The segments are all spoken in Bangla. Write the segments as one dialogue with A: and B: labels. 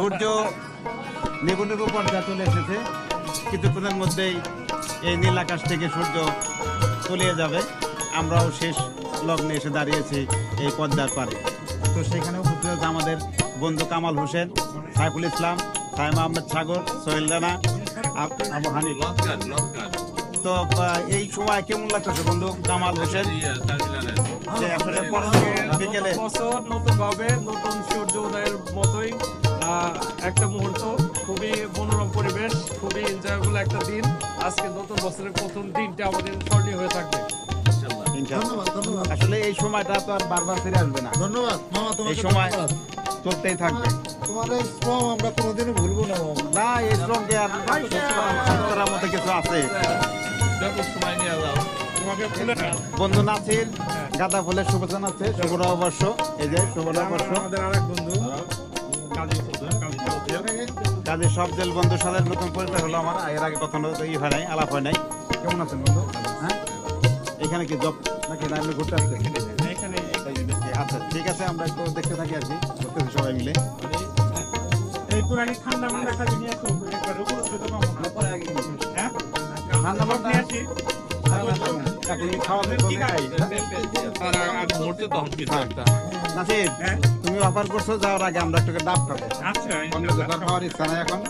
A: সূর্য নেবু নেবু পর্দা চলে এসেছে। কিছুক্ষণের মধ্যেই এই নীল আকাশ থেকে সূর্য তলিয়ে যাবে। আমরাও শেষ লগ্নে এসে দাঁড়িয়েছি এই পদ্মার পারে তো সেখানে উপস্থিত আছে আমাদের বন্ধু কামাল হোসেন, সাইফুল ইসলাম, সাইম আহমেদ সাগর, সোহেল রানা আবু হানিফ। তো এই সময় কেমন লাগতেছে বন্ধু কামাল হোসেন? যে বিকেলে
B: নতুন ভাবে নতুন সূর্য উদয়ের মতোই একটা মুহূর্ত খুবই মনোরম পরিবেশ খুবই এনজয়েবল একটা দিন। আজকে নতুন বছরের প্রথম দিনটা আমাদের স্মরণীয় হয়ে থাকবে।
A: ইনশাআল্লাহ।
C: ধন্যবাদ ধন্যবাদ।
A: আসলে এই সময়টা তো আর বারবার ফিরে আসবে না।
C: ধন্যবাদ। মামা
A: এই সময় চলতেই থাকবে।
C: তোমার এই শ্রম আমরা কোনোদিনও ভুলবো না
A: না এই শ্রমকে আর করার মতো কিছু আছে। বন্ধু নাসির গাঁদা ফুলের শুভেচ্ছা আছে শুভ নববর্ষ। এই যে শুভ নববর্ষ।
B: আমাদের আরেক বন্ধু।
A: কাজে সব জেল বন্ধু সাথে নতুন পরিচয় হলো আমার। এর আগে কখনো তো ই হয় নাই আলাপ হয় নাই। কেমন আছেন বন্ধু? হ্যাঁ? এখানে কি জব নাকি না? এমনি ঘুরতে আসছেন?
B: এখানে
A: আচ্ছা ঠিক আছে আমরা একটু দেখতে থাকি আর কি। সবাই মিলে।
B: এই পুরানি ঠান্ডা মান্ডা নিয়ে একবার উপরে হ্যাঁ?
A: ঠান্ডা মাথা তুমি অফার করছ যাওয়ার আগে আমরা একটু ডাব খাব।
B: আচ্ছা
A: খাওয়ার ইচ্ছা নাই এখন।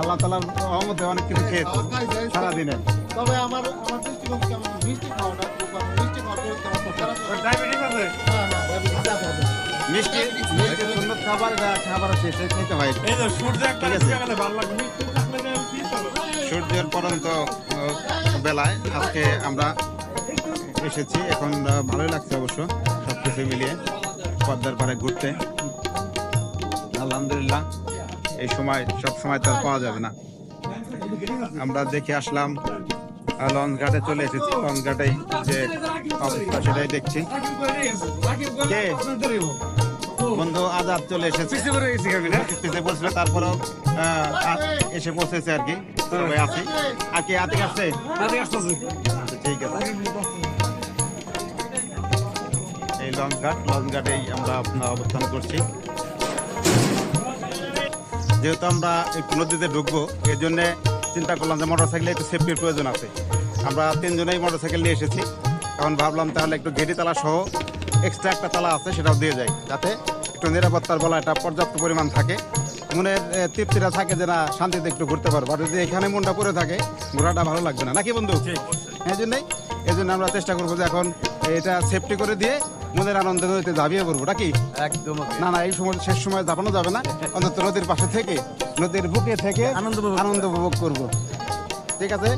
A: আল্লাহ তালার রহমতে অনেক কিছু খেয়েছি সারাদিনে।
C: তবে আমার আমার দৃষ্টিভঙ্গি কেমন? মিষ্টি না মিষ্টি
A: সুন্নত খাবার খাবার শেষে খেতে হয়। সূর্যের পরন্ত বেলায় আজকে আমরা এসেছি। এখন ভালোই লাগছে অবশ্য সব কিছু মিলিয়ে পদ্মার পাড়ে ঘুরতে। আলহামদুলিল্লাহ এই সময় সব সময় তো আর পাওয়া যাবে না। আমরা দেখে আসলাম লঞ্চ ঘাটে চলে এসেছি। লঞ্চ ঘাটেই যে অবস্থা সেটাই দেখছি। বন্ধু আজাদ চলে এসেছে। পিছিয়ে বলছিল তারপরেও এসে পৌঁছেছে আর কি। সবাই আছি। আর কি আতিক আসছে? ঠিক আছে। এই লঞ্চ ঘাট লঞ্চ ঘাটেই আমরা অবস্থান করছি। যেহেতু আমরা একটু নদীতে ঢুকবো এর জন্য চিন্তা করলাম যে মোটর সাইকেলে একটু সেফটির প্রয়োজন আছে। আমরা তিনজনেই মোটর সাইকেল নিয়ে এসেছি। এখন ভাবলাম তাহলে একটু গেটি তালা সহ এক্সট্রা একটা তালা আছে সেটাও দিয়ে যাই যাতে একটু নিরাপত্তার বলা একটা পর্যাপ্ত পরিমাণ থাকে। মনের তৃপ্তিটা থাকে যে না শান্তিতে একটু ঘুরতে পারব। আর যদি এখানে মনটা পড়ে থাকে ঘোরাটা ভালো লাগবে না। নাকি বন্ধু? এই জন্যই এই জন্য আমরা চেষ্টা করব যে এখন এটা সেফটি করে দিয়ে মনের আনন্দ নদীতে ঝাঁপিয়ে পড়ব নাকি?
D: একদম
A: না না এই সময় শেষ সময় দাপানো যাবে না। অন্তত নদীর পাশে থেকে নদীর বুকে থেকে
D: আনন্দ
A: আনন্দ উপভোগ করব। ঠিক আছে?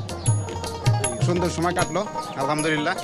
A: সুন্দর সময় কাটলো আলহামদুলিল্লাহ।